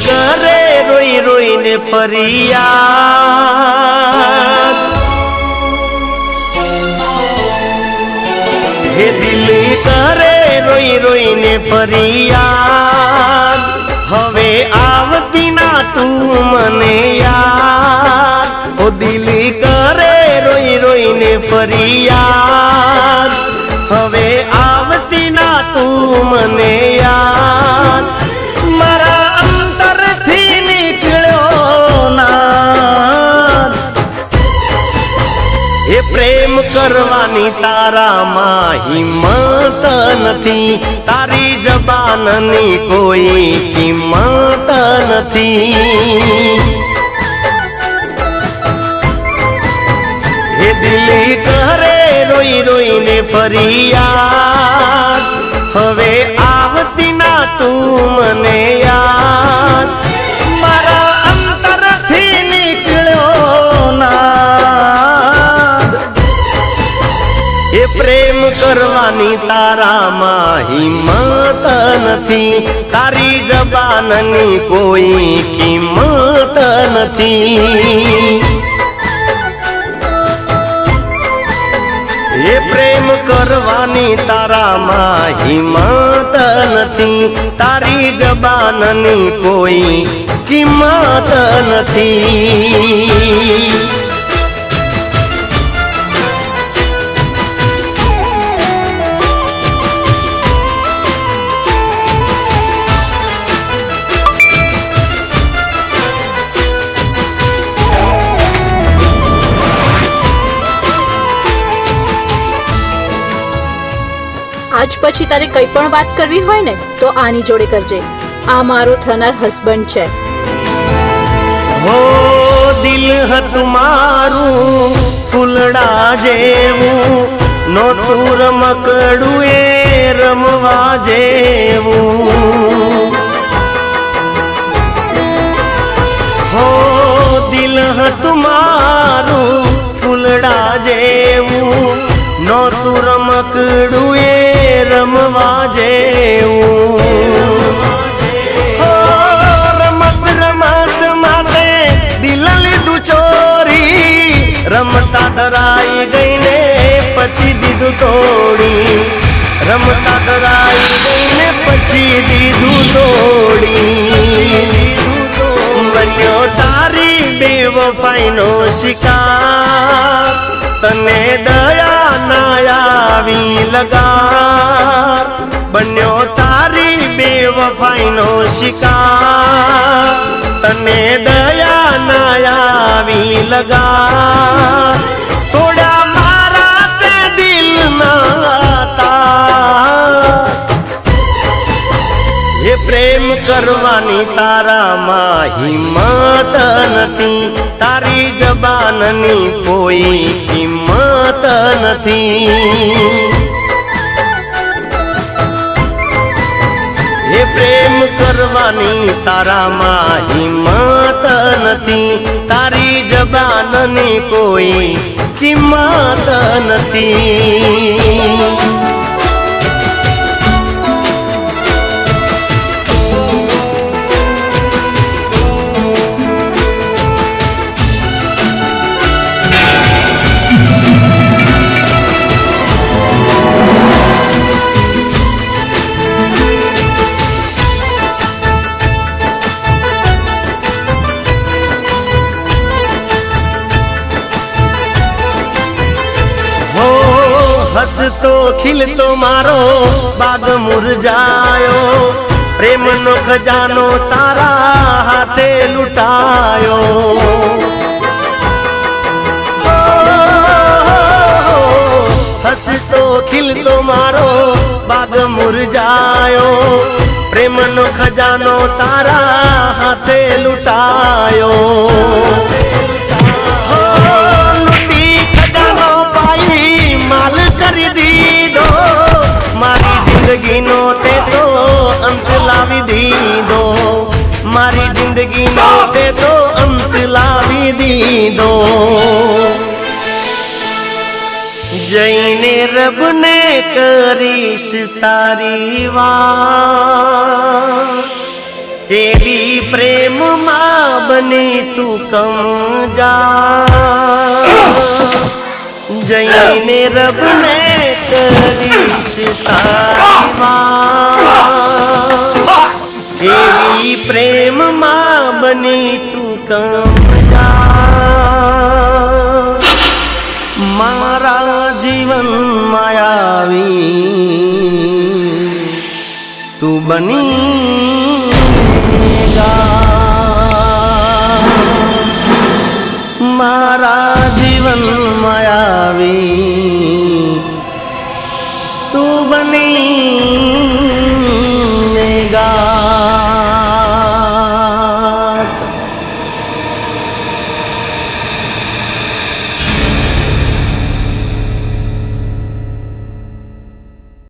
કરે રોઈ રોઈને ફરિયાદ. હે દિલ કરે રોઈ રોઈને ફરિયાદ. હવે આવતી ના તું મને યાદ. ઓ દિલ કરે રોઈ રોઈને ફરિયાદ. હવે આવતી ના તું મને યાદ. કરવાની તારામાં હિંમત નથી. તારી જબાનની કોઈ કિંમત નથી. હે દિલ્હી કરે રોઈ રોઈને ફરિયાદ એ પ્રેમ કરવાની તારામાં હિંમત નથી. તારી જબાનની કોઈ કિંમત નથી. એ પ્રેમ કરવાની તારામાં હિંમત નથી. તારી જબાનની કોઈ કિંમત નથી. આજ પછી તારે કંઈ પણ વાત કરવી હોય ને, તો આની જોડે કરજે. આ મારો થનાર હસબન્ડ છે. હો દિલ હતું મારું ફૂલડા જેવું, નોતું રમકડું એ રમવા જેવું. રમત રમત માટે દિલ લીધું ચોરી. રમતા ધરાઈ ગઈને પછી દીધું તોડી. રમતા ધરાઈ ગઈને પછી દીધું તોડી. બન્યો તારી બેવફાઈનો શિકાર. તને દયા બેવફાઈનો શિકાર. તને દયા ના આવી લગા થોડા મારા તે દિલ એ પ્રેમ કરવાની તારામાં હિંમત નથી. તારી જબાનની કોઈ હિંમત નથી. પ્રેમ કરવાની તારામાં હિંમત નથી. તારી જબાનની કોઈ કિંમત નથી. હસતો ખીલતો મારો બાગ મુરજાયો પ્રેમનો ખજાનો તારા હાથે લૂંટાયો. હસતો ખીલતો મારો બાગ મુરજાયો પ્રેમનો ખજાનો તારા હાથે લૂંટાયો. જઈને રબને કરીશ તારી વાત એવી પ્રેમ બની તું કમ જા. જઈને રબને કરીશ તારી વાત. એવી પ્રેમમાં બની તું કમ જા. આવી તું બની